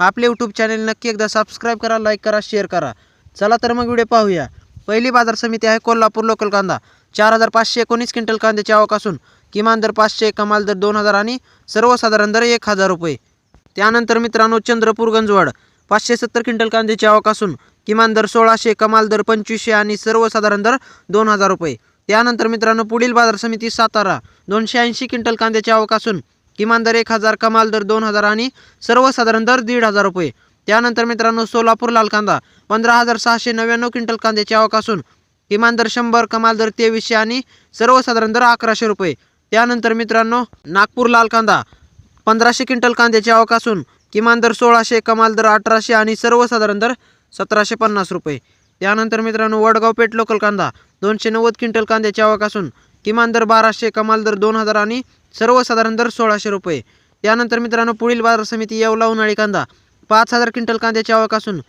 आपले YouTube channel नक्की एकदा सबस्क्राईब करा लाईक करा शेअर करा. चला तर मग व्हिडिओ पाहूया. पहिली बाजार समिती आहे कोल्हापूर लोकल कांदा. चार हजार पाचशे एकोणीस क्विंटल कांद्याची आवक असून किमान दर पाचशे कमाल दर दोन हजार आणि सर्वसाधारण दर एक हजार रुपये. त्यानंतर मित्रांनो चंद्रपूर गंजवाड. पाचशे सत्तर क्विंटल कांद्याची आवक असून किमान दर सोळाशे कमाल दर पंचवीसशे आणि सर्वसाधारण दर दोन हजार रुपये. त्यानंतर मित्रांनो पुढील बाजार समिती सातारा. दोनशे ऐंशी क्विंटल कांद्याची आवक असून किमान दर एक हजार कमाल दर दोन हजार आणि सर्वसाधारण दर दीड हजार रुपये. त्यानंतर मित्रांनो सोलापूर लाल कांदा पंधरा हजार सहाशे नव्याण्णव क्विंटल कांद्याची आवक असून किमान दर शंभर कमाल दर तेवीसशे आणि सर्वसाधारण दर अकराशे रुपये. त्यानंतर मित्रांनो नागपूर लाल कांदा पंधराशे क्विंटल कांद्याची आवक असून किमान दर सोळाशे कमाल दर अठराशे आणि सर्वसाधारण दर सतराशे पन्नास रुपये. त्यानंतर मित्रांनो वडगाव पेठ लोकल कांदा दोनशे नव्वद क्विंटल कांद्याची आवक असून किमान दर बाराशे कमाल दर दोन हजार आणि सर्वसाधारण दर सोळाशे रुपये. त्यानंतर मित्रांनो पुढील बाजार समिती येवला उन्हाळी कांदा. पाच हजार क्विंटल कांद्याची आवक असून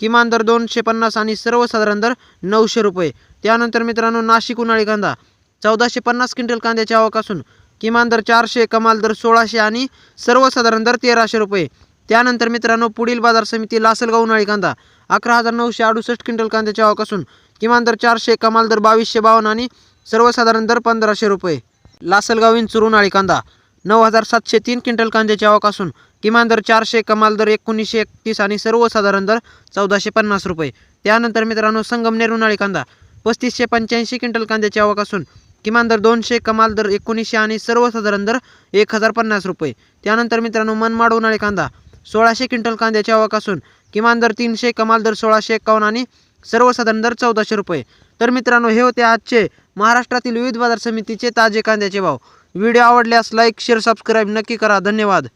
किमान दर दोनशे पन्नास आणि सर्वसाधारण दर नऊशे रुपये. त्यानंतर मित्रांनो नाशिक उन्हाळी कांदा. चौदाशे पन्नास क्विंटल कांद्याची आवक असून किमान दर चारशे कमाल दर सोळाशे आणि सर्वसाधारण दर तेराशे रुपये. त्यानंतर मित्रांनो पुढील बाजार समिती लासलगाव उन्हाळी कांदा. अकरा हजार नऊशे अडुसष्ट क्विंटल कांद्याची आवक असून किमान दर चारशे कमाल दर बावीसशे बावन्न आणि सर्वसाधारण दर पंधराशे रुपये. लासलगाव इंचूर उन्हाळी कांदा. नऊ हजार सातशे तीन क्विंटल कांद्याची आवक असून किमान दर चारशे कमाल दर एकोणीसशे एकतीस आणि सर्वसाधारण दर चौदाशे पन्नास रुपये. त्यानंतर मित्रांनो संगमनेर उन्हाळी कांदा. पस्तीसशे पंच्याऐंशी क्विंटल कांद्याची आवक असून किमान दर दोनशे कमाल दर एकोणीसशे आणि सर्वसाधारण दर एक हजार पन्नास रुपये. त्यानंतर मित्रांनो मनमाड उन्हाळी कांदा. सोळाशे क्विंटल कांद्याची आवक असून किमान दर तीनशे कमाल दर सोळाशे एकावन्न आणि सर्वसाधारण दर चौदाशे रुपये. तर मित्रांनो हे होते आजचे महाराष्ट्रातील विविध बाजार समितीचे ताजे कांद्याचे भाव. व्हिडिओ आवडल्यास लाईक शेअर सबस्क्राईब नक्की करा. धन्यवाद.